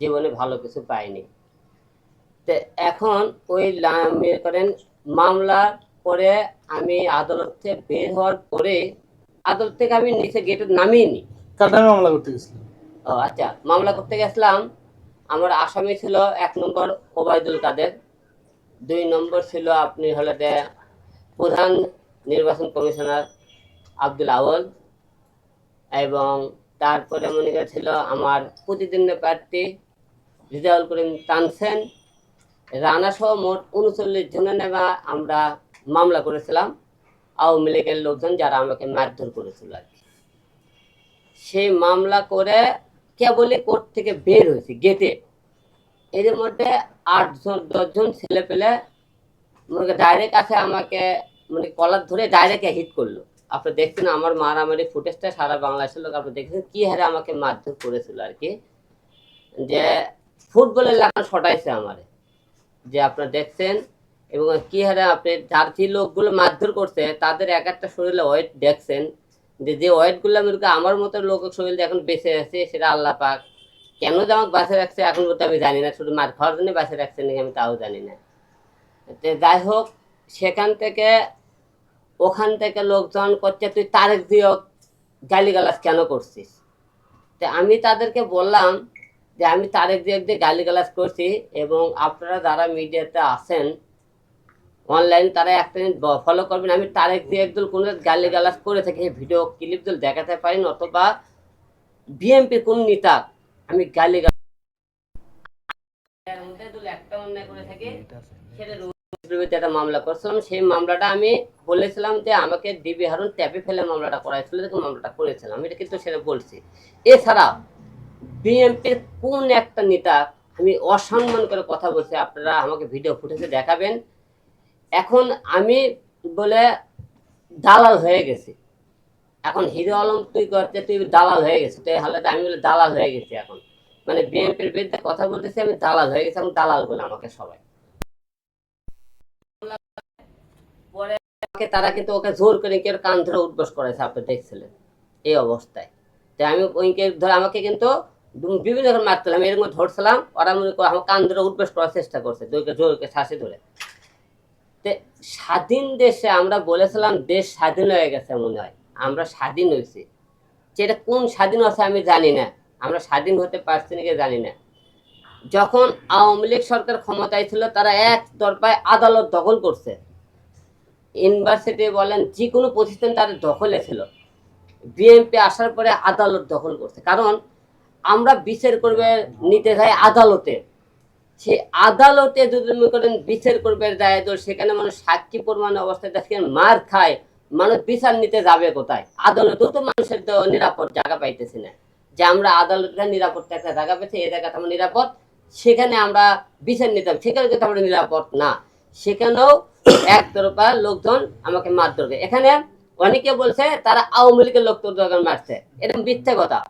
জীবনে ভালো কিছু পাইনি। তো এখন ওই মনে করেন মামলা করে আমি আদালত থেকে বের হওয়ার পরে আদালত থেকে আমি নিচে গেটে নামিয়ে নামে মামলা করতে গেছিলেন? ও আচ্ছা মামলা করতে গেছিলাম। আমার আসামি ছিল এক নম্বর ওবায়দুল কাদের দুই নম্বর ছিল আপনি হলে প্রধান নির্বাচন কমিশনার আব্দুল আওয়াল এবং তারপরে মনে ছিল আমার প্রতিদ্বন্দ্বী প্রার্থী রিজাউল করিম তানসেন রানা সহ মোট উনচল্লিশ জনের নেওয়া আমরা মামলা করেছিলাম। আওয়ামী লীগের লোকজন যারা আমাকে মারধর করেছিল আর কি। সেই মামলা করে কেবলই কোর্ট থেকে বের হয়েছে গেটে এর মধ্যে আটজন, দশজন ছেলে পেলে মনে ডাইরেক্ট আসে আমাকে মানে কলার ধরে ডাইরেক্ট হিট করল। আপনি দেখছেন আমার মারামারি ফুটেজটা সারা বাংলাদেশের লোক আপনি দেখছেন কি হারে আমাকে মারধর করেছিল আর কি। যে ফুটবলের লাগান ছটাইছে আমারে। যে আপনারা দেখছেন, এবং কি হারে আপনি যার যে লোকগুলো মারধর করছে, তাদের এক একটা শরীরে ওয়েট দেখছেন, যে যে ওয়েটগুলো আমি আমার মতো লোক শরীরে এখন বেঁচে আছে, সেটা আল্লাহ পাক কেন যে আমাকে বাসে রাখছে, এখন বলতে আমি জানি না, শুধু মার খাওয়ার জন্য বাসে রাখছে নাকি আমি তাও জানি না। যাই হোক, সেখান থেকে, ওখান থেকে লোকজন করছে তুই তারেক দিয়ে গালিগালাজ কেন করছিস? তো আমি তাদেরকে বললাম যে আমি তারেক দিয়ে দিয়ে গালিগালাজ করছি এবং আপনারা যারা মিডিয়াতে আছেন অনলাইন তারা একটা ফলো করবেন। আমি তারেক দিয়ে একদল কোনো গালিগালাজ করে থাকি ভিডিও ক্লিপ দল দেখাতে পারি না অথবা বিএমপি কোন নেতা আমি গালি একটা মামলা করছিলাম, সেই মামলাটা আমি বলেছিলাম যে আমাকে ডিবি হারুন ট্যাপে ফেলে মামলাটা করাইছিল দেখে মামলাটা করেছিলাম, এটা কিন্তু সেটা বলছি। এছাড়া বিএনপির কোন একটা নেতা আমি অসম্মান করে কথা বলছি, আপনারা আমাকে ভিডিও ফুটেজে দেখাবেন। এখন আমি বলে দালাল হয়ে গেছি। এখন হিরো আলম তুই করতে তুই দালাল হয়ে গেছিস তো এই হালাতে আমি বলে দালাল হয়ে গেছি এখন। মানে বিএনপির বিরুদ্ধে কথা বলতেছি, আমি দালাল হয়ে গেছি এখন দালাল বলে আমাকে সবাই। পরে তারা কিন্তু ওকে জোর করে কেউ কান ধরে উদ্বোস করেছে আপনি দেখছিলেন। এই অবস্থায়। তাই আমি ওইকে ধরে আমাকে কিন্তু বিভিন্ন রকম মারছিলাম এরকম ধরছিলাম, ওরা মনে করে আমার কান ধরে উদ্বোস করার চেষ্টা করছে জোরকে জোরকে শ্বাসে ধরে। স্বাধীন দেশে আমরা বলেছিলাম দেশ স্বাধীন হয়ে গেছে মনে হয়, আমরা স্বাধীন হয়েছি। সেটা কোন স্বাধীন আছে আমি জানি না, আমরা স্বাধীন হতে পারছি নাকি জানি না। যখন আওয়ামী লীগ সরকার ক্ষমতায় ছিল, তারা এক দরপায় আদালত দখল করছে। ইউনিভার্সিটি বলেন যে কোনো প্রতিষ্ঠান তাদের দখলে ছিল। বিএনপি আসার পরে আদালত দখল করছে। কারণ আমরা বিচার করবে নিতে যাই আদালতে। সে আদালতে যদি মনে করেন বিচার করবে যায় তো সেখানে মানুষ সাক্ষী প্রমাণ অবস্থায় দেখেন মার খায়, মানুষ বিচার নিতে যাবে কোথায়? আদালতেও তো মানুষের তো নিরাপদ জায়গা পাইতেছি না। যে আমরা আদালতে নিরাপদ একটা জায়গা পেয়েছি, এই জায়গাটা আমরা নিরাপদ, সেখানে আমরা বিচার নিতাম সেখানে কিন্তু আমরা নিরাপদ না। সেখানেও একতরফা লোকজন আমাকে মারধর করে। এখানে অনেকে বলছে, তারা আওয়ামী লীগের লোক তোর মারছে। এরকম মিথ্যে কথা।